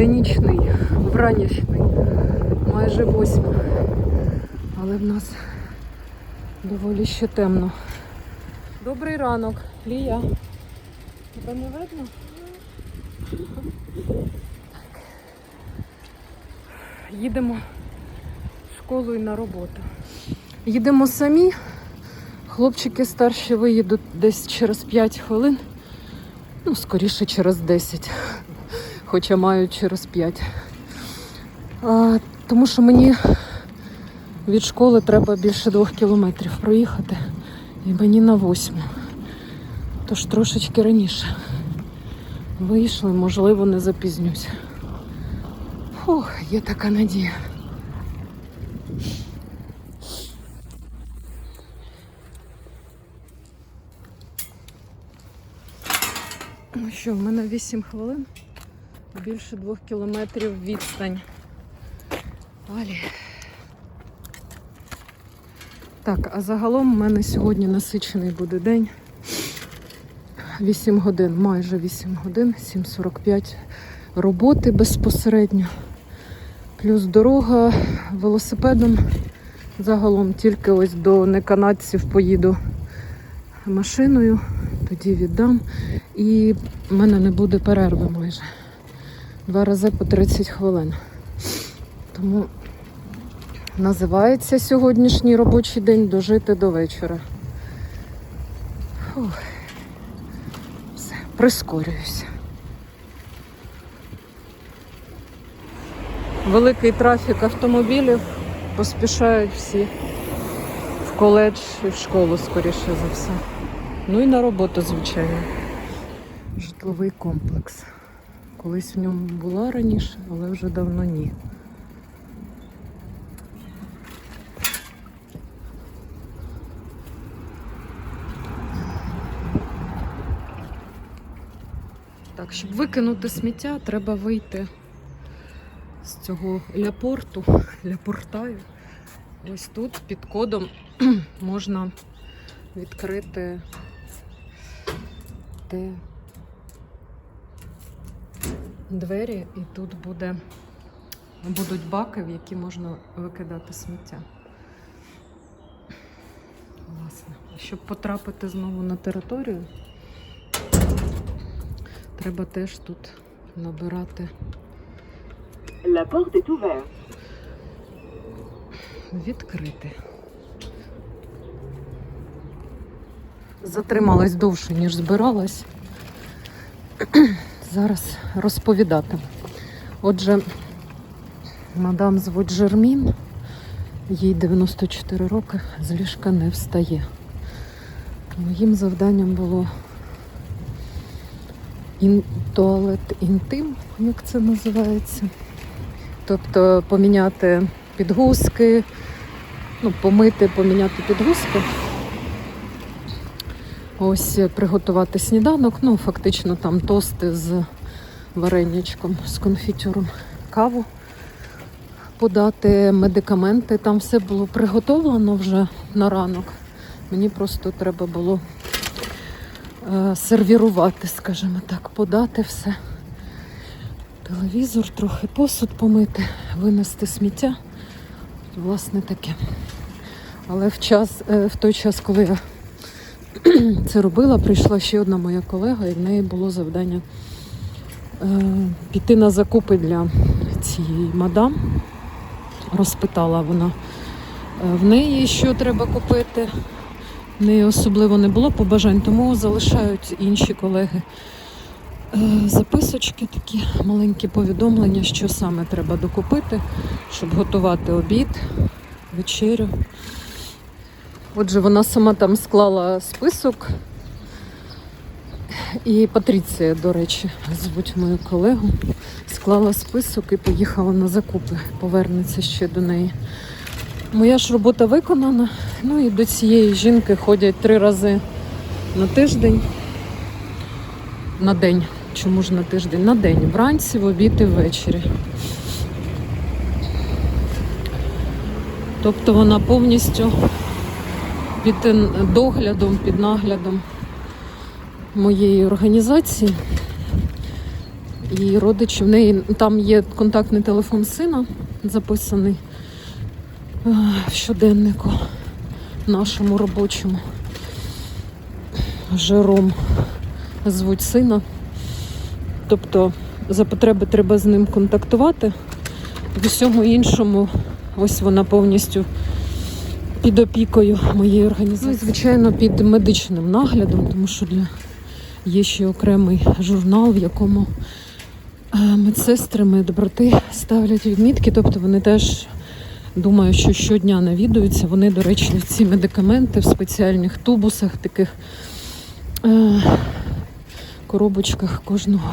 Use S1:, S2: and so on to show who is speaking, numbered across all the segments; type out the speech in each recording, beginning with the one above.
S1: не нічний, вранішній, майже восьма. Але в нас доволі ще темно. Добрий ранок, Лія. Тебе не видно? Так. Їдемо в школу і на роботу. Їдемо самі. Хлопчики старші виїдуть десь через 5 хвилин. Ну, скоріше через 10, хоча маю через 5. А, тому що мені від школи треба більше двох кілометрів проїхати. І мені на восьму. Тож трошечки раніше. Вийшли, можливо, не запізнюсь. Фух, є така надія. Ну що, в мене 8 хвилин, більше двох кілометрів відстань. Алі. Так, а загалом в мене сьогодні насичений буде день. 8 годин, майже 8 годин, 7.45 роботи безпосередньо. Плюс дорога велосипедом. Загалом тільки ось до неканадців поїду машиною, тоді віддам. І в мене не буде перерви майже. Два рази по 30 хвилин. Тому називається сьогоднішній робочий день дожити до вечора. Фух. Все, прискорююся. Великий трафік автомобілів, поспішають всі в коледж і в школу, скоріше за все. Ну і на роботу, звичайно. Житловий комплекс. Колись в ньому була раніше, але вже давно ні. Так, щоб викинути сміття, треба вийти з цього ляпорту, ляпортаю. Ось тут під кодом можна відкрити те двері, і тут буде, будуть баки, в які можна викидати сміття. Власне, щоб потрапити знову на територію, треба теж тут набирати
S2: La porte est ouverte.
S1: відкрити. Затрималась довше, ніж збиралась. Зараз розповідати. Отже, мадам звуть Жермін, їй 94 роки, з ліжка не встає. Моїм завданням було ін... туалет інтим, як це називається. Тобто поміняти підгузки, ну, помити, поміняти підгузки. Ось приготувати сніданок, ну, фактично там тости з вареничком, з конфітюром, каву подати, медикаменти. Там все було приготовлено вже на ранок. Мені просто треба було е, сервірувати, скажімо так, подати все. Телевізор, трохи посуд помити, винести сміття. Власне таке. Але в час, е, в той час, коли я це робила, прийшла ще одна моя колега, і в неї було завдання е, піти на закупи для цієї мадам. Розпитала вона е, в неї, що треба купити. В неї особливо не було побажань, тому залишають інші колеги е, записочки, такі маленькі повідомлення, що саме треба докупити, щоб готувати обід, вечерю. Отже, вона сама там склала список. І Патріція, до речі, звуть мою колегу, склала список і поїхала на закупи. Повернеться ще до неї. Моя ж робота виконана. Ну і до цієї жінки ходять три рази на тиждень. На день. Чому ж на тиждень? На день. Вранці, в обід і ввечері. Тобто вона повністю під доглядом, під наглядом моєї організації. І родичі в неї там є контактний телефон сина, записаний е, в щоденнику нашому робочому. Жером звуть сина. Тобто за потреби треба з ним контактувати. В усьому іншому, ось вона повністю під опікою моєї організації. Ну, звичайно, під медичним наглядом, тому що для... є ще окремий журнал, в якому е, медсестри, медбрати ставлять відмітки, тобто вони теж думаю, що щодня навідуються. Вони, до речі, ці медикаменти в спеціальних тубусах, таких е, коробочках кожного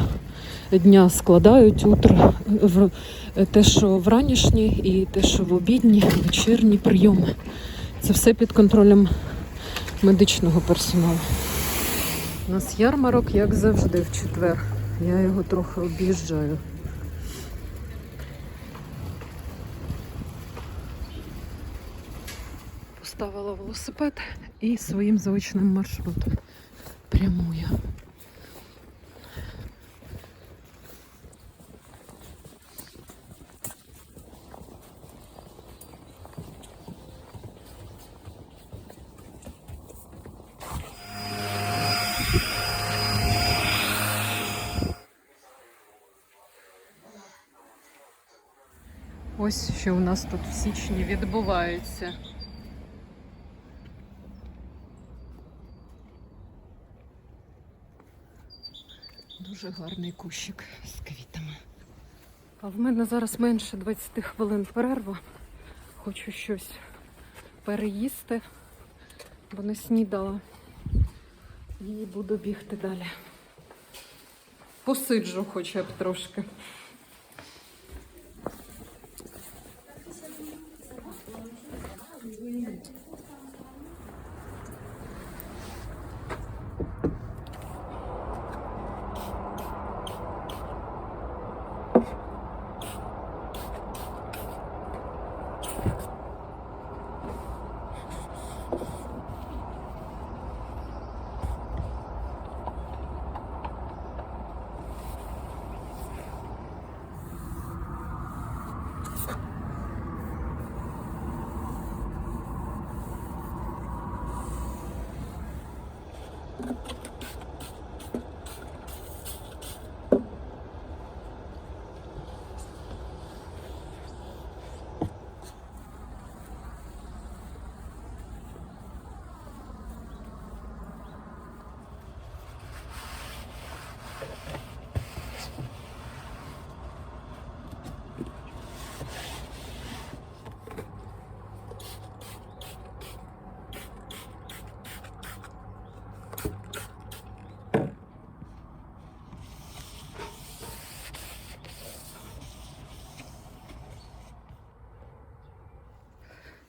S1: дня складають утро в те, що в ранішні, і те, що в обідні, вечірні прийоми. Це все під контролем медичного персоналу. У нас ярмарок, як завжди, в четвер. Я його трохи об'їжджаю. Поставила велосипед і своїм звичним маршрутом прямую. Ось що у нас тут в січні відбувається. Дуже гарний кущик з квітами. А в мене зараз менше 20 хвилин перерва. Хочу щось переїсти, бо не снідала. І буду бігти далі. Посиджу хоча б трошки.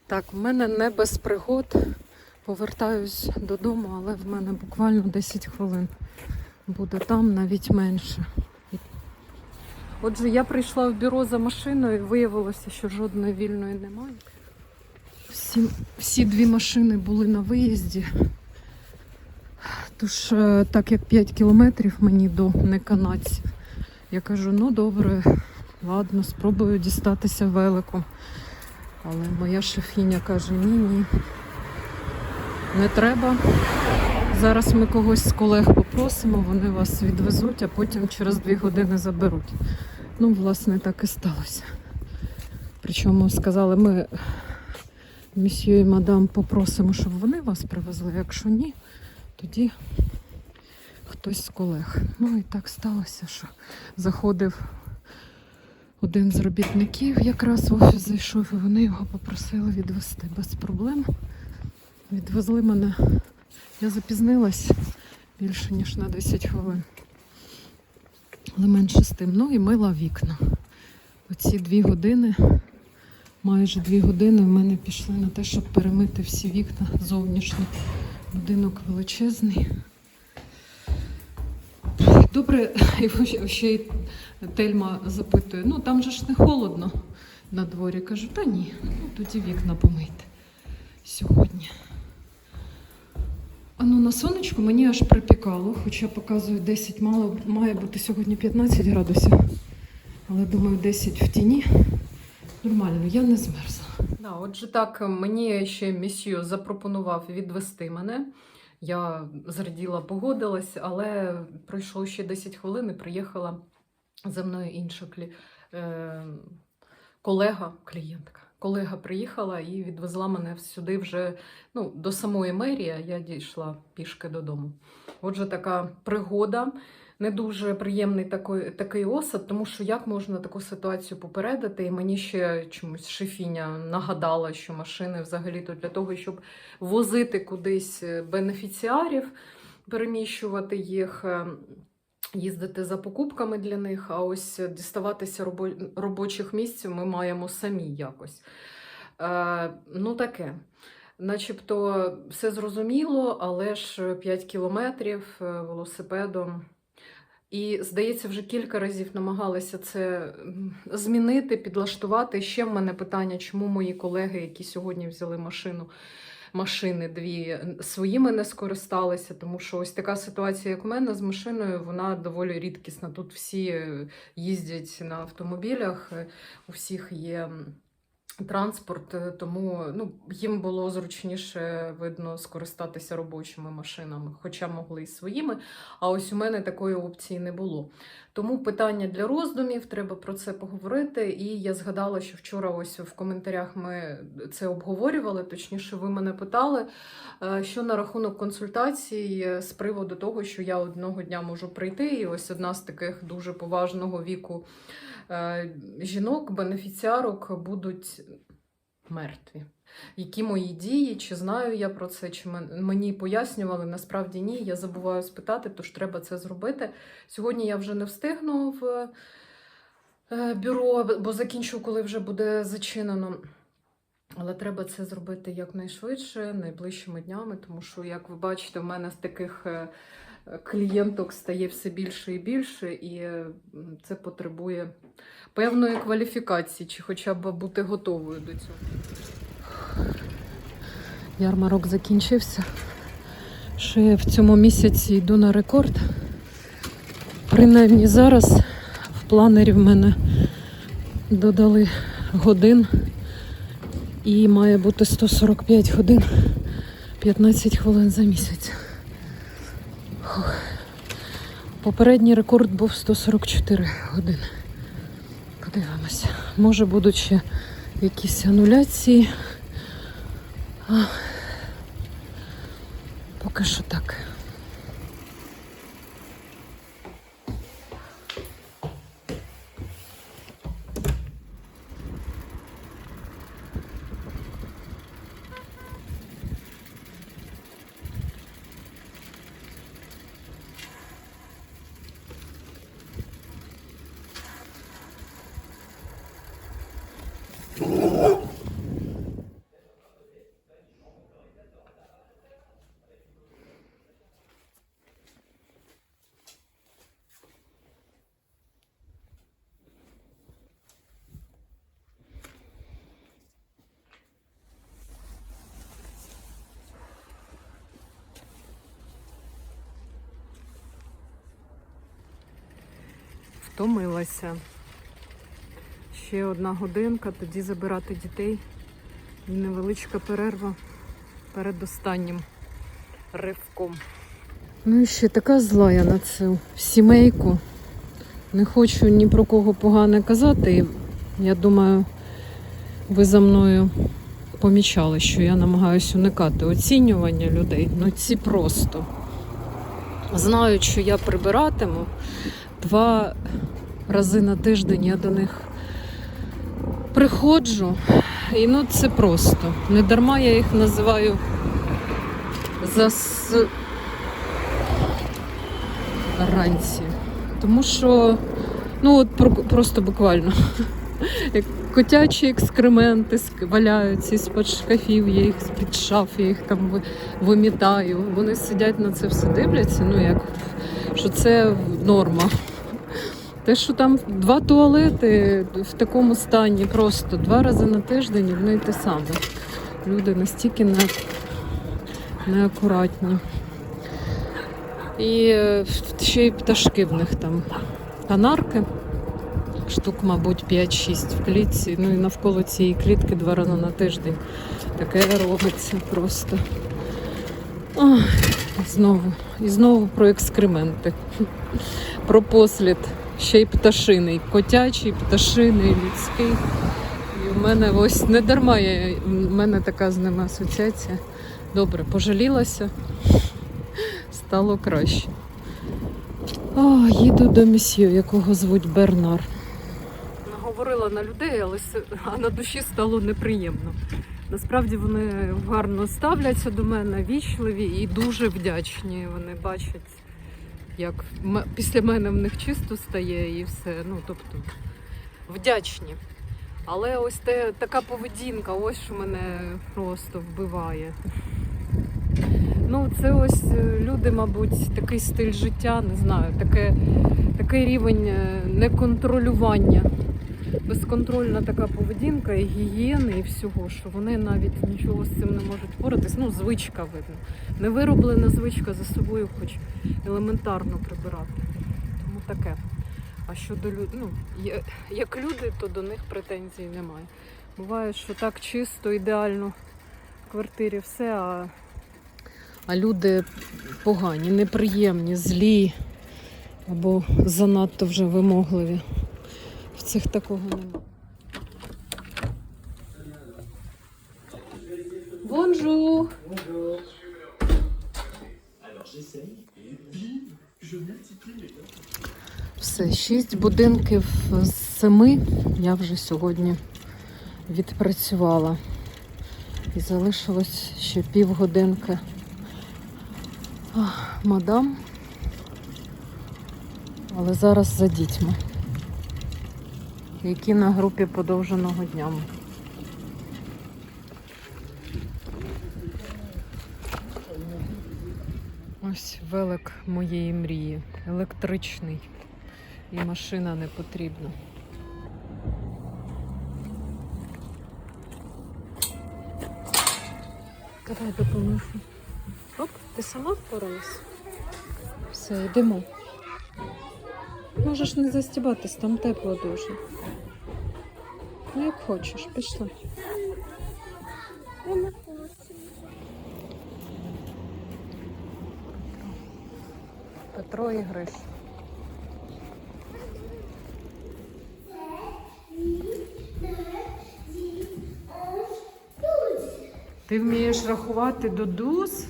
S1: Так, в мене не без пригод. Повертаюсь додому, але в мене буквально 10 хвилин буде там, навіть менше. Отже, я прийшла в бюро за машиною і виявилося, що жодної вільної немає. Всі, всі дві машини були на виїзді. Тож, е, так як 5 кілометрів мені до неканадців, я кажу, ну добре, ладно, спробую дістатися великом. Але моя шефіня каже, ні, ні, не треба. Зараз ми когось з колег попросимо, вони вас відвезуть, а потім через дві години заберуть. Ну, власне, так і сталося. Причому сказали, ми місьє і мадам попросимо, щоб вони вас привезли. Якщо ні, тоді хтось з колег. Ну і так сталося, що заходив один з робітників якраз в офіс зайшов, і вони його попросили відвезти без проблем. Відвезли мене. Я запізнилась більше, ніж на 10 хвилин. Але менше з тим. Ну і мила вікна. Оці дві години, майже дві години в мене пішли на те, щоб перемити всі вікна зовнішні. Будинок величезний. Добре, ще й Тельма запитує, ну там же ж не холодно на дворі. Кажу, та ні, ну тоді вікна помийте сьогодні. А ну на сонечку мені аж припікало, хоча показує 10, мало має бути сьогодні 15 градусів. Але думаю, 10 в тіні. Нормально, я не змерзла. Да, отже, так мені ще місію запропонував відвести мене. Я зраділа, погодилась, але пройшло ще 10 хвилин і приїхала за мною інша клі... е... колега, клієнтка. Колега приїхала і відвезла мене сюди вже ну, до самої мерії, я дійшла пішки додому. Отже, така пригода. Не дуже приємний такий, такий осад, тому що як можна таку ситуацію попередити? І мені ще чомусь шефіня нагадала, що машини взагалі-то для того, щоб возити кудись е, бенефіціарів, переміщувати їх, е, їздити за покупками для них. А ось діставатися робочих місць ми маємо самі якось. Е, ну, таке. Начебто все зрозуміло, але ж 5 кілометрів е, велосипедом. І, здається, вже кілька разів намагалася це змінити, підлаштувати. Ще в мене питання, чому мої колеги, які сьогодні взяли машину, машини дві, своїми не скористалися, тому що ось така ситуація, як у мене з машиною, вона доволі рідкісна. Тут всі е, їздять на автомобілях, е, у всіх є. Транспорт, е, тому ну, їм було зручніше видно скористатися робочими машинами, хоча могли і своїми. А ось у мене такої опції не було. Тому питання для роздумів, треба про це поговорити. І я згадала, що вчора ось в коментарях ми це обговорювали. Точніше, ви мене питали, е, що на рахунок консультацій е, з приводу того, що я одного дня можу прийти, і ось одна з таких дуже поважного віку жінок, бенефіціарок будуть мертві. Які мої дії, чи знаю я про це, чи мені пояснювали, насправді ні. Я забуваю спитати, тож треба це зробити. Сьогодні я вже не встигну в е, бюро, бо закінчу, коли вже буде зачинено. Але треба це зробити якнайшвидше, найближчими днями, тому що, як ви бачите, в мене з таких е, е, клієнток стає все більше і більше, і це потребує певної кваліфікації, чи хоча б бути готовою до цього. Ярмарок закінчився. Ще в цьому місяці йду на рекорд. Принаймні зараз в планері в мене додали годин і має бути 145 годин 15 хвилин за місяць. Фух. Попередній рекорд був 144 години. Подивимося. Може будуть ще якісь ануляції. А, поки що так. Втомилася. Ще одна годинка, тоді забирати дітей. І невеличка перерва перед останнім ривком. Ну і ще така зла я на цю сімейку. Не хочу ні про кого погане казати. Я думаю, ви за мною помічали, що я намагаюся уникати оцінювання людей. Ну ці просто знають, що я прибиратиму. Два рази на тиждень я до них приходжу. І ну це просто. Не дарма я їх називаю зас... ранці. Тому що, ну от просто буквально. Як котячі екскременти валяються з-під шкафів, я їх з-під шаф, я їх там вимітаю. Вони сидять на це все дивляться, ну як що це норма. Те, що там два туалети в такому стані, просто два рази на тиждень одне й те саме. Люди настільки не, неакуратні. І е, ще й пташки в них там канарки. Штук, мабуть, 5-6 в клітці. Ну і навколо цієї клітки два рази на тиждень. Таке робиться просто. Ой, знову. І знову про екскременти. Про послід. Ще й пташиний. Котячий, пташиний, людський. І в мене ось не дарма я, в мене така з ними асоціація. Добре, пожалілася, стало краще. О, їду до місьє, якого звуть Бернар. Наговорила на людей, але а на душі стало неприємно. Насправді вони гарно ставляться до мене, вічливі і дуже вдячні. Вони бачать, як після мене в них чисто стає і все. Ну, тобто, вдячні. Але ось те, така поведінка, ось що мене просто вбиває. Ну, це ось е, люди, мабуть, такий стиль життя, не знаю, таке, такий рівень е, неконтролювання, безконтрольна така поведінка і гігієни, і всього, що вони навіть нічого з цим не можуть впоратись. Ну, звичка видно. Невироблена звичка за собою, хоч елементарно прибирати. Тому таке. А щодо люд... ну, як люди, то до них претензій немає. Буває, що так чисто, ідеально в квартирі все, а, а люди погані, неприємні, злі або занадто вже вимогливі. В цих такого немає. Бонжур! Все, шість будинків з семи я вже сьогодні відпрацювала. І залишилось ще півгодинки. Мадам. Але зараз за дітьми, які на групі подовженого дня. Ось велик моєї мрії. Електричний. І машина не потрібна. Давай допоможу. Оп, ти сама впоралась? Все, йдемо. Можеш не застібатись, там тепло дуже. Ну, як хочеш, пішли. Петро і Гриш. Ти вмієш рахувати до дуз?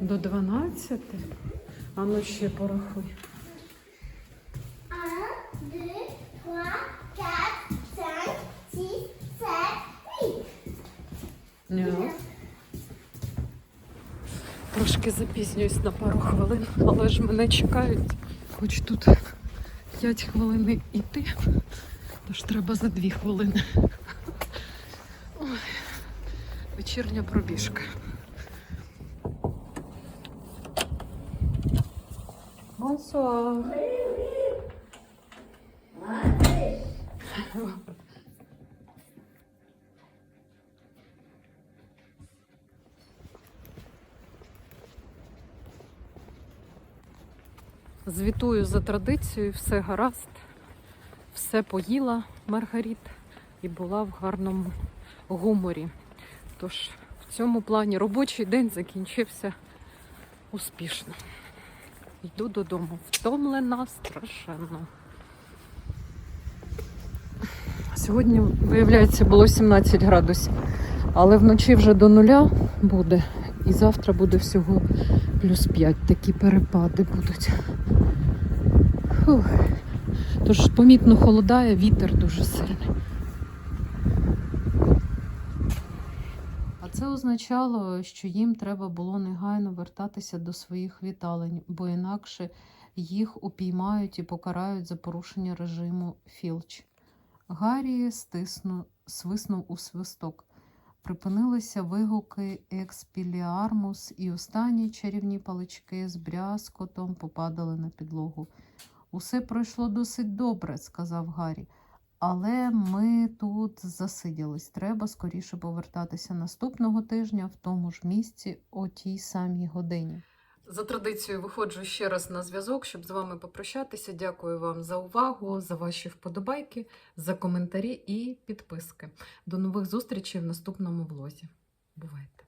S1: До 12? А ну ще порахуй.
S3: 1, 2, 3, 4, 5, 6, 7, 8.
S1: Ні. Трошки запізнююсь на пару хвилин, але ж мене чекають. Хоч тут 5 хвилин іти, тож треба за 2 хвилини. Ой, вечірня пробіжка. Бонсуар. Звітую за традицією, все гаразд, все поїла Маргаріт і була в гарному гуморі. Тож в цьому плані робочий день закінчився успішно. Йду додому. Втомлена страшенно. Сьогодні, виявляється, було 17 градусів, але вночі вже до нуля буде. І завтра буде всього плюс 5. Такі перепади будуть. Фух. Тож помітно холодає, вітер дуже сильний. А це означало, що їм треба було негайно вертатися до своїх віталень, бо інакше їх упіймають і покарають за порушення режиму Філч. Гаррі стиснув, свиснув у свисток. Припинилися вигуки експіліармус, і останні чарівні палички з брязкотом попадали на підлогу. Усе пройшло досить добре, сказав Гаррі. Але ми тут засиділись. Треба скоріше повертатися наступного тижня в тому ж місці о тій самій годині. За традицією виходжу ще раз на зв'язок, щоб з вами попрощатися. Дякую вам за увагу, за ваші вподобайки, за коментарі і підписки. До нових зустрічей в наступному влозі. Бувайте!